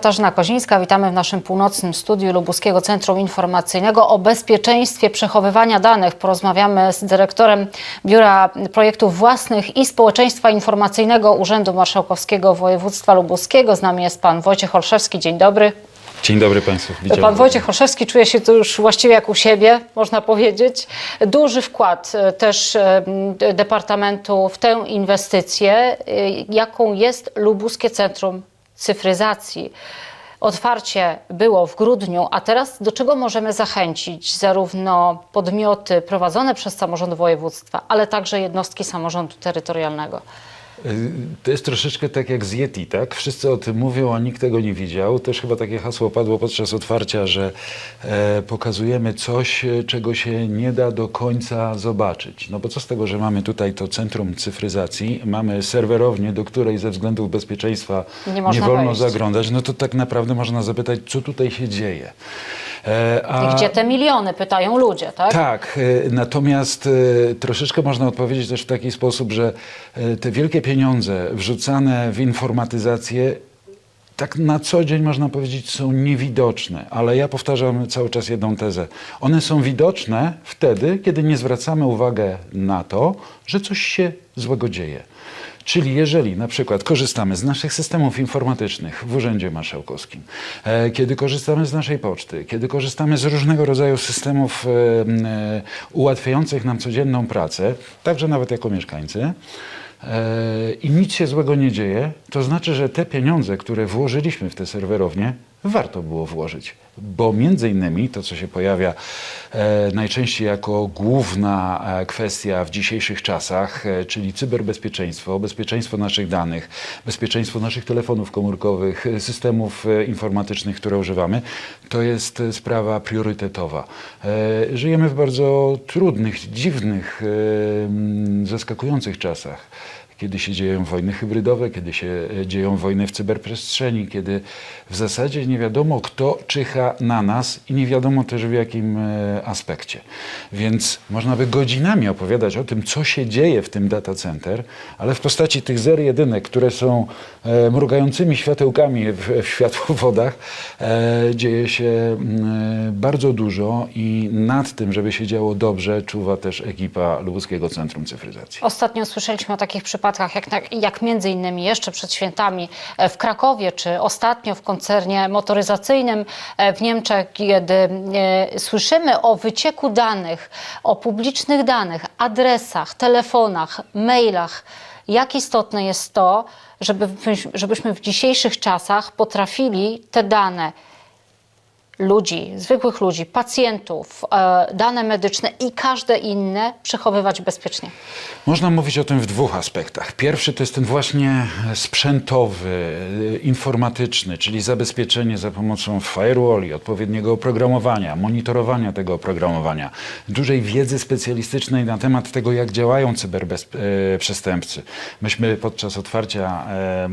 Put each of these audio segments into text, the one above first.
Katarzyna Kozińska, witamy w naszym północnym studiu Lubuskiego Centrum Informacyjnego. O bezpieczeństwie przechowywania danych porozmawiamy z dyrektorem Biura Projektów Własnych i Społeczeństwa Informacyjnego Urzędu Marszałkowskiego Województwa Lubuskiego. Z nami jest pan Wojciech Olszewski. Dzień dobry. Dzień dobry Państwu. Widziałem. Pan Wojciech Olszewski czuje się tu już właściwie jak u siebie, można powiedzieć. Duży wkład e, też e, Departamentu w tę inwestycję, e, jaką jest Lubuskie Centrum Cyfryzacji. Otwarcie było w grudniu, a teraz do czego możemy zachęcić zarówno podmioty prowadzone przez samorząd województwa, ale także jednostki samorządu terytorialnego? To jest troszeczkę tak jak z Yeti, tak? Wszyscy o tym mówią, a nikt tego nie widział. Też chyba takie hasło padło podczas otwarcia, że e, pokazujemy coś, e, czego się nie da do końca zobaczyć. No bo co z tego, że mamy tutaj to centrum cyfryzacji, mamy serwerownię, do której ze względów bezpieczeństwa Nie można wolno wejść. zaglądać, no to tak naprawdę można zapytać, co tutaj się dzieje. E, I gdzie te miliony, pytają ludzie, tak? Tak, e, natomiast e, troszeczkę można odpowiedzieć też w taki sposób, że te wielkie pieniądze wrzucane w informatyzację tak na co dzień można powiedzieć są niewidoczne, ale ja powtarzam cały czas jedną tezę. One są widoczne wtedy, kiedy nie zwracamy uwagi na to, że coś się złego dzieje. Czyli jeżeli na przykład korzystamy z naszych systemów informatycznych w Urzędzie Marszałkowskim, e, kiedy korzystamy z naszej poczty, kiedy korzystamy z różnego rodzaju systemów e, e, ułatwiających nam codzienną pracę, także nawet jako mieszkańcy, i nic się złego nie dzieje, to znaczy, że te pieniądze, które włożyliśmy w te serwerownie, warto było włożyć. Bo między innymi to, co się pojawia e, najczęściej jako główna e, kwestia w dzisiejszych czasach, e, czyli cyberbezpieczeństwo, bezpieczeństwo naszych danych, bezpieczeństwo naszych telefonów komórkowych, e, systemów e, informatycznych, które używamy, to jest e, sprawa priorytetowa. E, żyjemy w bardzo trudnych, dziwnych, e, zaskakujących czasach kiedy się dzieją wojny hybrydowe, kiedy się e, dzieją wojny w cyberprzestrzeni, kiedy w zasadzie nie wiadomo, kto czyha na nas i nie wiadomo też w jakim e, aspekcie. Więc można by godzinami opowiadać o tym, co się dzieje w tym data center, ale w postaci tych zer jedynek, które są e, mrugającymi światełkami w, światłowodach, dzieje się bardzo dużo i nad tym, żeby się działo dobrze, czuwa też ekipa Lubuskiego Centrum Cyfryzacji. Ostatnio słyszeliśmy o takich przypadkach, jak, na- jak między innymi jeszcze przed świętami e, w Krakowie, czy ostatnio w koncernie motoryzacyjnym e, w Niemczech, kiedy e, słyszymy o wycieku danych, o publicznych danych, adresach, telefonach, mailach. Jak istotne jest to, żeby, żebyśmy w dzisiejszych czasach potrafili te dane ludzi, zwykłych ludzi, pacjentów, e, dane medyczne i każde inne przechowywać bezpiecznie. Można mówić o tym w dwóch aspektach. Pierwszy to jest ten właśnie sprzętowy, y, informatyczny, czyli zabezpieczenie za pomocą firewalli, odpowiedniego oprogramowania, monitorowania tego oprogramowania, dużej wiedzy specjalistycznej na temat tego, jak działają cyberprzestępcy. Myśmy podczas otwarcia e,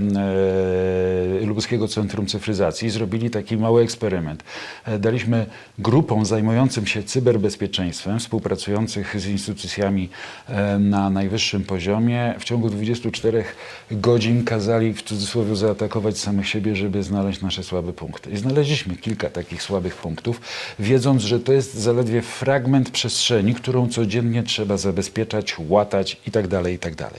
e, Lubuskiego Centrum Cyfryzacji zrobili taki mały eksperyment. E, Daliśmy grupom zajmującym się cyberbezpieczeństwem, współpracujących z instytucjami e, na najwyższym poziomie, w ciągu 24 godzin kazali w cudzysłowie zaatakować samych siebie, żeby znaleźć nasze słabe punkty. I znaleźliśmy kilka takich słabych punktów, wiedząc, że to jest zaledwie fragment przestrzeni, którą codziennie trzeba zabezpieczać, łatać itd. itd.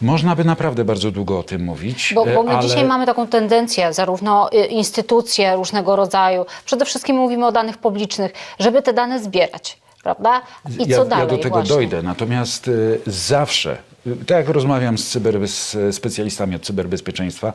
Można by naprawdę bardzo długo o tym mówić. Bo, bo e, my ale... dzisiaj mamy taką tendencję, zarówno y, instytucje różnego rodzaju, przede wszystkim mówimy o danych publicznych, żeby te dane zbierać, prawda? I co ja, dalej Ja do tego właśnie? dojdę, natomiast y, zawsze, y, tak jak rozmawiam z cyberbez, specjalistami od cyberbezpieczeństwa,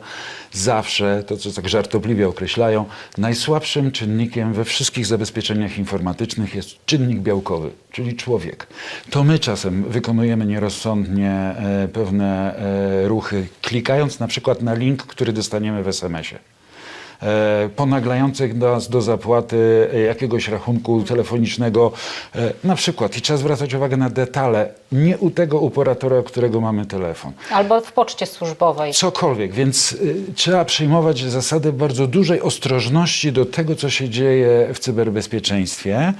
zawsze, to co tak żartobliwie określają, najsłabszym czynnikiem we wszystkich zabezpieczeniach informatycznych jest czynnik białkowy, czyli człowiek. To my czasem wykonujemy nierozsądnie e, pewne e, ruchy, klikając na przykład na link, który dostaniemy w SMS-ie ponaglających nas do zapłaty e, jakiegoś rachunku telefonicznego e, na przykład. I trzeba zwracać uwagę na detale, nie u tego operatora, którego mamy telefon. Albo w poczcie służbowej. Cokolwiek, więc trzeba przyjmować zasadę bardzo dużej ostrożności do tego, co się dzieje w cyberbezpieczeństwie.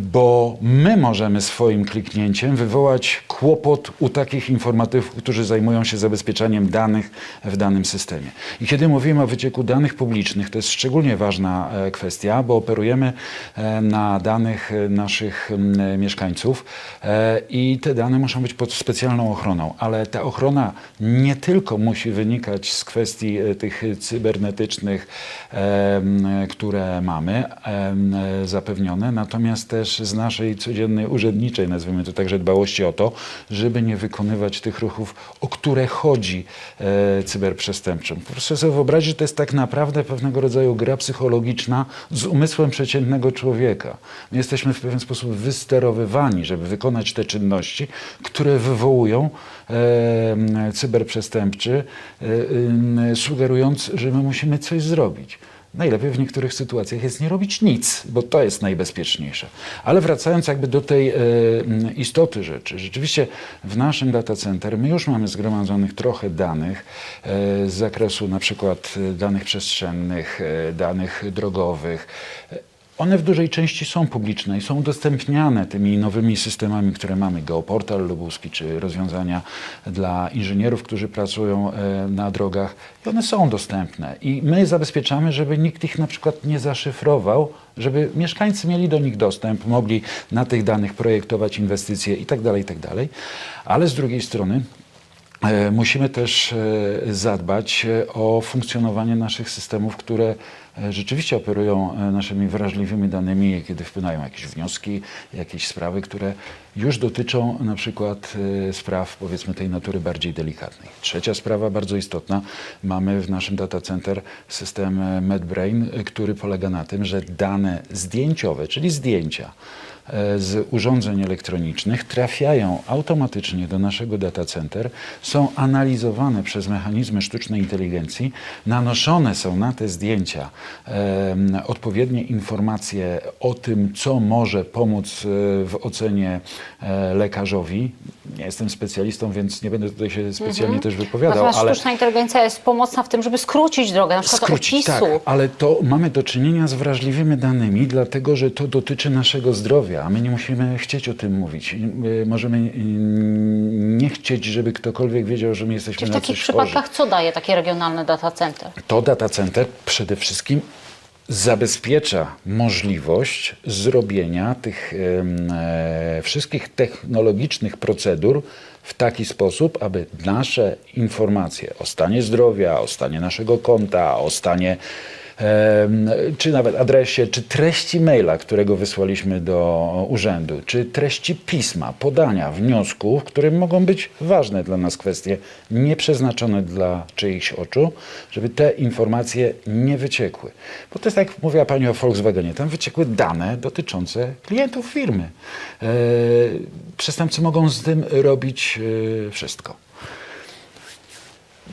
Bo my możemy swoim kliknięciem wywołać kłopot u takich informatywów, którzy zajmują się zabezpieczaniem danych w danym systemie. I kiedy mówimy o wycieku danych publicznych, to jest szczególnie ważna e, kwestia, bo operujemy e, na danych e, naszych mieszkańców i te dane muszą być pod specjalną ochroną, ale ta ochrona nie tylko musi wynikać z kwestii tych cybernetycznych, które mamy zapewnione, natomiast też z naszej codziennej urzędniczej, nazwijmy to także dbałości o to, żeby nie wykonywać tych ruchów, o które chodzi e, cyberprzestępczym. Proszę sobie wyobrazić, że to jest tak naprawdę pewnego rodzaju gra psychologiczna z umysłem przeciętnego człowieka. My jesteśmy w pewien sposób wysterowywani, żeby wykonać te czynności, które wywołują e, cyberprzestępczy, e, e, sugerując, że my musimy coś zrobić. Najlepiej w niektórych sytuacjach jest nie robić nic, bo to jest najbezpieczniejsze. Ale wracając jakby do tej e, m, istoty rzeczy, rzeczywiście w naszym data center my już mamy zgromadzonych trochę danych e, z zakresu na przykład e, danych przestrzennych, e, danych drogowych. One w dużej części są publiczne i są udostępniane tymi nowymi systemami, które mamy, Geoportal Lubuski, czy rozwiązania dla inżynierów, którzy pracują e, na drogach. I one są dostępne. I my zabezpieczamy, żeby nikt ich na przykład nie zaszyfrował, żeby mieszkańcy mieli do nich dostęp, mogli na tych danych projektować inwestycje itd., itd. Ale z drugiej strony E, Musimy też e, zadbać o funkcjonowanie naszych systemów, które rzeczywiście operują e, naszymi wrażliwymi danymi, kiedy wpływają jakieś wnioski, jakieś sprawy, które już dotyczą na przykład e, spraw powiedzmy tej natury bardziej delikatnej. Trzecia sprawa bardzo istotna. Mamy w naszym data center system e, MedBrain, e, który polega na tym, że dane zdjęciowe, czyli zdjęcia, e, z urządzeń elektronicznych trafiają automatycznie do naszego data center, są analizowane przez mechanizmy sztucznej inteligencji, nanoszone są na te zdjęcia em, odpowiednie informacje o tym, co może pomóc e, w ocenie e, lekarzowi. Nie jestem specjalistą, więc nie będę tutaj się specjalnie też wypowiadał, Natomiast ale sztuczna inteligencja jest pomocna w tym, żeby skrócić drogę, na przykład skrócić, tak, ale to mamy do czynienia z wrażliwymi danymi, dlatego że to dotyczy naszego zdrowia, a my nie musimy chcieć o tym mówić. Y, Możemy y, nie chcieć, żeby ktokolwiek wiedział, że my jesteśmy Czy w na takich przypadkach chorzy. co daje takie regionalne data center? To data center przede wszystkim zabezpiecza możliwość zrobienia tych e, wszystkich technologicznych procedur w taki sposób, aby nasze informacje o stanie zdrowia, o stanie naszego konta, o stanie czy nawet adresie, czy treści maila, którego wysłaliśmy do urzędu, czy treści pisma, podania, wniosków, które mogą być ważne dla nas kwestie, nieprzeznaczone dla czyichś oczu, żeby te informacje nie wyciekły. Bo to jest tak, jak mówiła Pani o Volkswagenie, tam wyciekły dane dotyczące klientów firmy. E, przestępcy mogą z tym robić e, wszystko.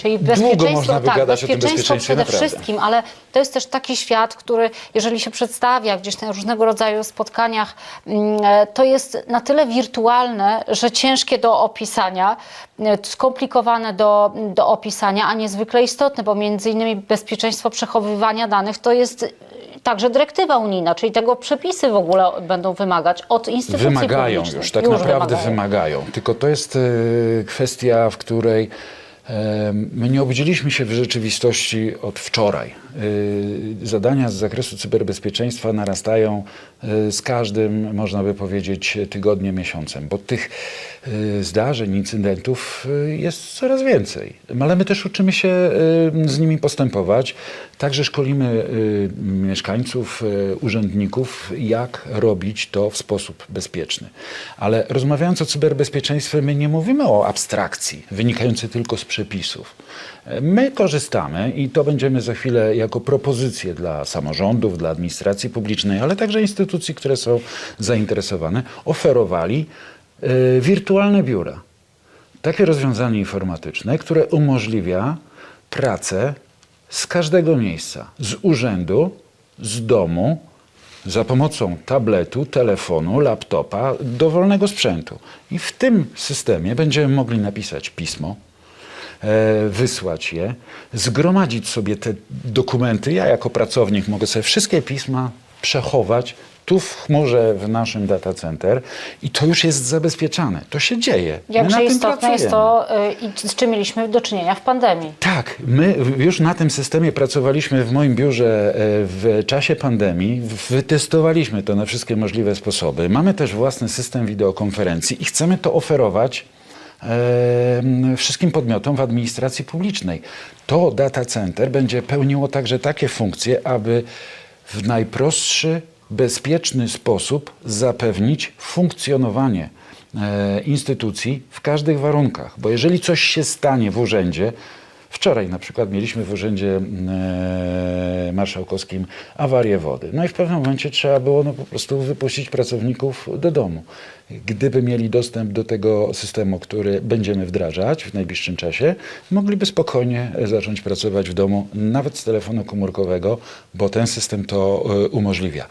Czyli Długo bezpieczeństwo, można tak, wygadać o tym bezpieczeństwo bezpieczeństwie, przede naprawdę. wszystkim, ale to jest też taki świat, który jeżeli się przedstawia gdzieś na różnego rodzaju spotkaniach, mm, to jest na tyle wirtualne, że ciężkie do opisania, e, skomplikowane do, do opisania, a niezwykle istotne, bo między innymi bezpieczeństwo przechowywania danych to jest także dyrektywa unijna, czyli tego przepisy w ogóle będą wymagać od instytucji Wymagają już, tak naprawdę wymagają. wymagają. Tylko to jest e, kwestia, w której my nie obudziliśmy się w rzeczywistości od wczoraj. E, zadania z zakresu cyberbezpieczeństwa narastają e, z każdym, można by powiedzieć, tygodniem, miesiącem, bo tych e, zdarzeń, incydentów jest coraz więcej. Ale my też uczymy się z nimi postępować. Także szkolimy y, mieszkańców, y, urzędników, jak robić to w sposób bezpieczny. Ale rozmawiając o cyberbezpieczeństwie, my nie mówimy o abstrakcji wynikającej tylko z przepisów. My korzystamy i to będziemy za chwilę jako propozycję dla samorządów, dla administracji publicznej, ale także instytucji, które są zainteresowane, oferowali y, wirtualne biura. Takie rozwiązanie informatyczne, które umożliwia pracę z każdego miejsca, z urzędu, z domu, za pomocą tabletu, telefonu, laptopa, dowolnego sprzętu. I w tym systemie będziemy mogli napisać pismo, e, wysłać je, zgromadzić sobie te dokumenty. Ja jako pracownik mogę sobie wszystkie pisma przechować tu w chmurze w naszym data center i to już jest zabezpieczane. To się dzieje. Jakże istotne jest to, y, z czym mieliśmy do czynienia w pandemii. Tak, my już na tym systemie pracowaliśmy w moim biurze e, w czasie pandemii. Wytestowaliśmy to na wszystkie możliwe sposoby. Mamy też własny system wideokonferencji i chcemy to oferować wszystkim podmiotom w administracji publicznej. To data center będzie pełniło także takie funkcje, aby w najprostszy, bezpieczny sposób zapewnić funkcjonowanie e, instytucji w każdych warunkach. Bo jeżeli coś się stanie w urzędzie, Wczoraj na przykład mieliśmy w Urzędzie e, Marszałkowskim awarię wody. No i w pewnym momencie trzeba było no, po prostu wypuścić pracowników do domu. Gdyby mieli dostęp do tego systemu, który będziemy wdrażać w najbliższym czasie, mogliby spokojnie zacząć pracować w domu, nawet z telefonu komórkowego, bo ten system to e, umożliwia.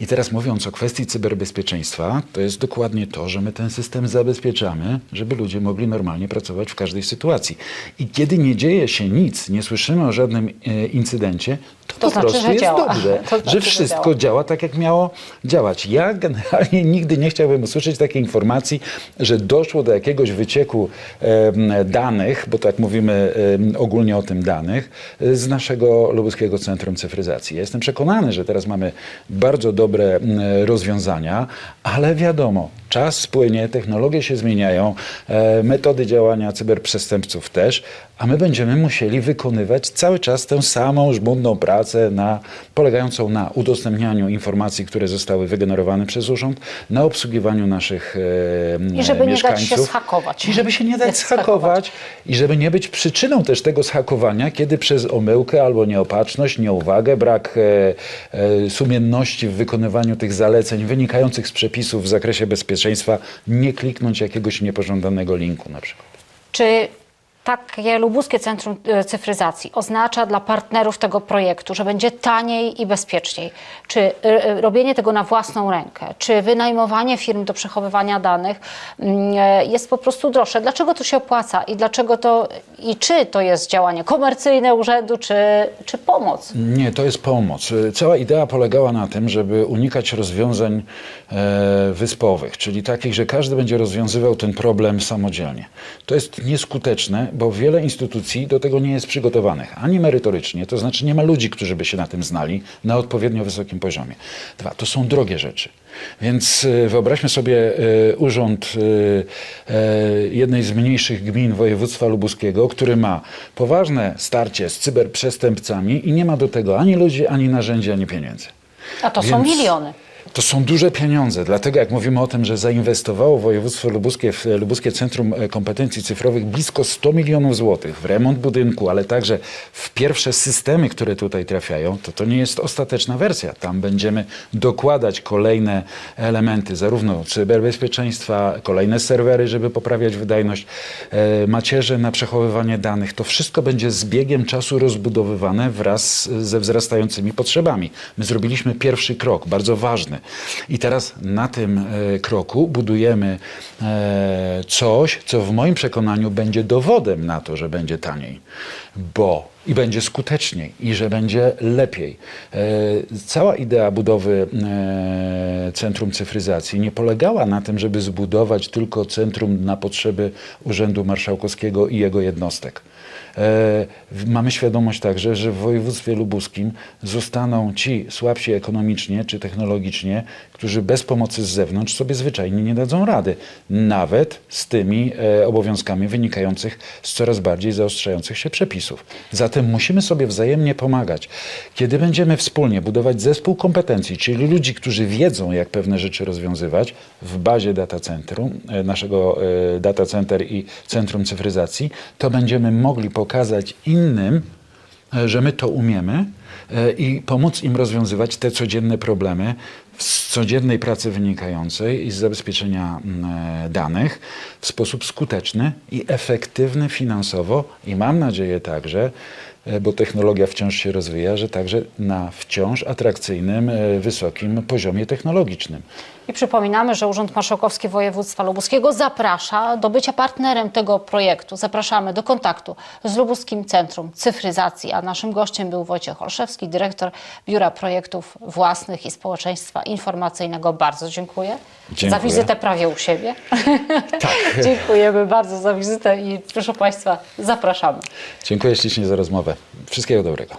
I teraz mówiąc o kwestii cyberbezpieczeństwa, to jest dokładnie to, że my ten system zabezpieczamy, żeby ludzie mogli normalnie pracować w każdej sytuacji. I kiedy nie dzieje się nic, nie słyszymy o żadnym e, incydencie, to, To po znaczy, prostu że jest działa. dobrze, To znaczy, że że wszystko działa. działa tak, jak miało działać. Ja generalnie nigdy nie chciałbym usłyszeć takiej informacji, że doszło do jakiegoś wycieku em, danych, bo tak mówimy em, ogólnie o tym danych, e, z naszego Lubuskiego Centrum Cyfryzacji. Ja jestem przekonany, że teraz mamy bardzo dobre m, rozwiązania, ale wiadomo, czas spłynie, technologie się zmieniają, e, metody działania cyberprzestępców też, a my będziemy musieli wykonywać cały czas tę samą żmudną pracę na, polegającą na udostępnianiu informacji, które zostały wygenerowane przez urząd, na obsługiwaniu naszych e, I żeby nie dać mieszkańców. się zhakować. I żeby się nie dać zhakować. I żeby nie być przyczyną też tego zhakowania, kiedy przez omyłkę albo nieopatrzność, nieuwagę, brak e, e, sumienności w wykonywaniu tych zaleceń wynikających z przepisów w zakresie bezpieczeństwa, nie kliknąć jakiegoś niepożądanego linku na przykład. Czy takie Lubuskie Centrum e, Cyfryzacji oznacza dla partnerów tego projektu, że będzie taniej i bezpieczniej? Czy e, e, robienie tego na własną rękę, czy wynajmowanie firm do przechowywania danych mm, jest po prostu droższe? Dlaczego to się opłaca i dlaczego to i czy to jest działanie komercyjne urzędu, czy, czy pomoc? Nie, to jest pomoc. Cała idea polegała na tym, żeby unikać rozwiązań wyspowych, czyli takich, że każdy będzie rozwiązywał ten problem samodzielnie. To jest nieskuteczne, bo wiele instytucji do tego nie jest przygotowanych, ani merytorycznie, to znaczy nie ma ludzi, którzy by się na tym znali na odpowiednio wysokim poziomie. Dwa, to są drogie rzeczy. Więc e, wyobraźmy sobie e, urząd e, jednej z mniejszych gmin województwa lubuskiego, który ma poważne starcie z cyberprzestępcami i nie ma do tego ani ludzi, ani narzędzi, ani pieniędzy. A to są Więc miliony. To są duże pieniądze, dlatego jak mówimy o tym, że zainwestowało województwo lubuskie w Lubuskie Centrum e, Kompetencji Cyfrowych blisko 100 milionów złotych w remont budynku, ale także w pierwsze systemy, które tutaj trafiają, to to nie jest ostateczna wersja. Tam będziemy dokładać kolejne elementy, zarówno cyberbezpieczeństwa, kolejne serwery, żeby poprawiać wydajność, e, macierze na przechowywanie danych. To wszystko będzie z biegiem czasu rozbudowywane wraz ze wzrastającymi potrzebami. My zrobiliśmy pierwszy krok, bardzo ważny. I teraz na tym e, kroku budujemy e, coś, co w moim przekonaniu będzie dowodem na to, że będzie taniej, bo i będzie skuteczniej, i że będzie lepiej. E, Cała idea budowy e, Centrum Cyfryzacji nie polegała na tym, żeby zbudować tylko centrum na potrzeby Urzędu Marszałkowskiego i jego jednostek. E, Mamy świadomość także, że w województwie lubuskim zostaną ci słabsi ekonomicznie czy technologicznie, którzy bez pomocy z zewnątrz sobie zwyczajnie nie dadzą rady, nawet z tymi obowiązkami wynikających z coraz bardziej zaostrzających się przepisów. Zatem musimy sobie wzajemnie pomagać. Kiedy będziemy wspólnie budować zespół kompetencji, czyli ludzi, którzy wiedzą, jak pewne rzeczy rozwiązywać w bazie data centrum, e, naszego e, data center i centrum cyfryzacji, to będziemy mogli pokazać innym, e, że my to umiemy i pomóc im rozwiązywać te codzienne problemy z codziennej pracy wynikającej i z zabezpieczenia mm, e, danych w sposób skuteczny i efektywny finansowo. I mam nadzieję także bo technologia wciąż się rozwija, że także na wciąż atrakcyjnym, e, wysokim poziomie technologicznym. I przypominamy, że Urząd Marszałkowski Województwa Lubuskiego zaprasza do bycia partnerem tego projektu. Zapraszamy do kontaktu z Lubuskim Centrum Cyfryzacji, a naszym gościem był Wojciech Olszewski, dyrektor Biura Projektów Własnych i Społeczeństwa Informacyjnego. Bardzo dziękuję, za Dziękuję. wizytę prawie u siebie. Tak. Dziękujemy bardzo za wizytę i proszę Państwa, zapraszamy. Dziękuję ślicznie za rozmowę. Wszystkiego dobrego.